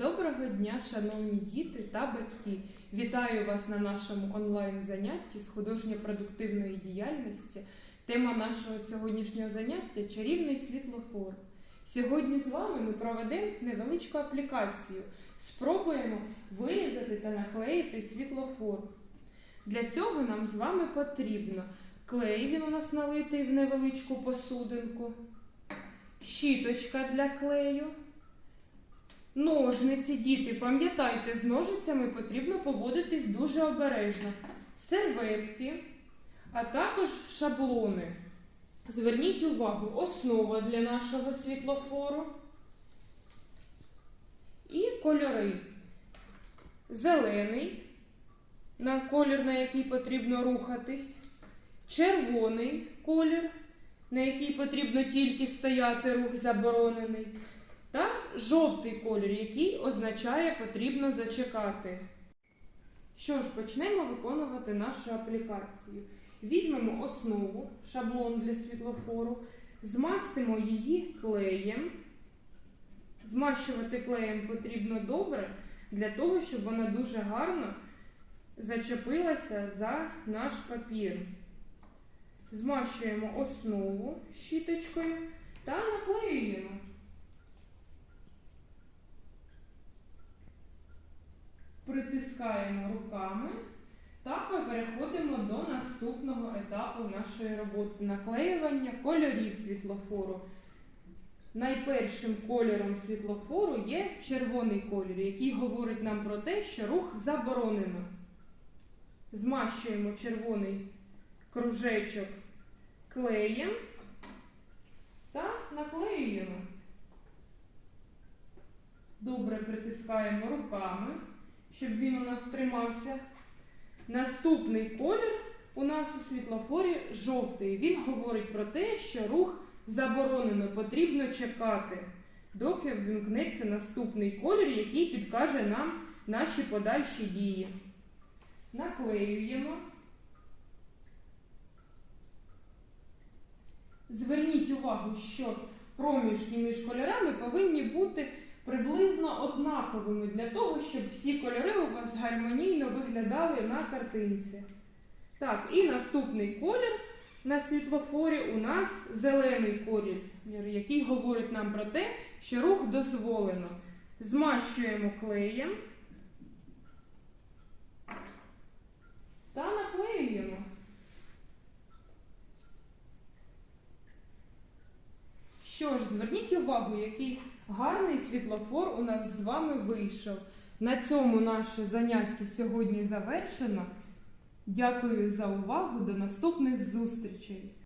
Доброго дня, шановні діти та батьки! Вітаю вас на нашому онлайн-занятті з художньо-продуктивної діяльності. Тема нашого сьогоднішнього заняття чарівний світлофор. Сьогодні з вами ми проведемо невеличку аплікацію. Спробуємо вирізати та наклеїти світлофор. Для цього нам з вами потрібно клей, він у нас налитий в невеличку посудинку, щіточка для клею. Ножниці, діти, пам'ятайте, з ножицями потрібно поводитись дуже обережно. Серветки, а також шаблони. Зверніть увагу, основа для нашого світлофору і кольори. Зелений, на колір, на який потрібно рухатись, червоний колір, на який потрібно тільки стояти, рух заборонений жовтий колір, який означає потрібно зачекати. Що ж, почнемо виконувати нашу аплікацію. Візьмемо основу, шаблон для світлофору, змастимо її клеєм. Змащувати клеєм потрібно добре, для того, щоб вона дуже гарно зачепилася за наш папір. Змащуємо основу щіточкою та наклеюємо. Притискаємо руками та переходимо до наступного етапу нашої роботи наклеювання кольорів світлофору. Найпершим кольором світлофору є червоний колір, який говорить нам про те, що рух заборонено. Змащуємо червоний кружечок клеєм та наклеюємо. Добре притискаємо руками щоб він у нас тримався. Наступний колір у нас у світлофорі жовтий. Він говорить про те, що рух заборонено, потрібно чекати, доки ввімкнеться наступний колір, який підкаже нам наші подальші дії. Наклеюємо. Зверніть увагу, що проміжки між кольорами повинні бути приблизно однаковими для того, щоб всі кольори у вас гармонійно виглядали на картинці. Так, і наступний колір на світлофорі у нас зелений колір, який говорить нам про те, що рух дозволено. Змащуємо клеєм та наклеюємо. Що ж, зверніть увагу, який гарний світлофор у нас з вами вийшов. На цьому наше заняття сьогодні завершено. Дякую за увагу. До наступних зустрічей!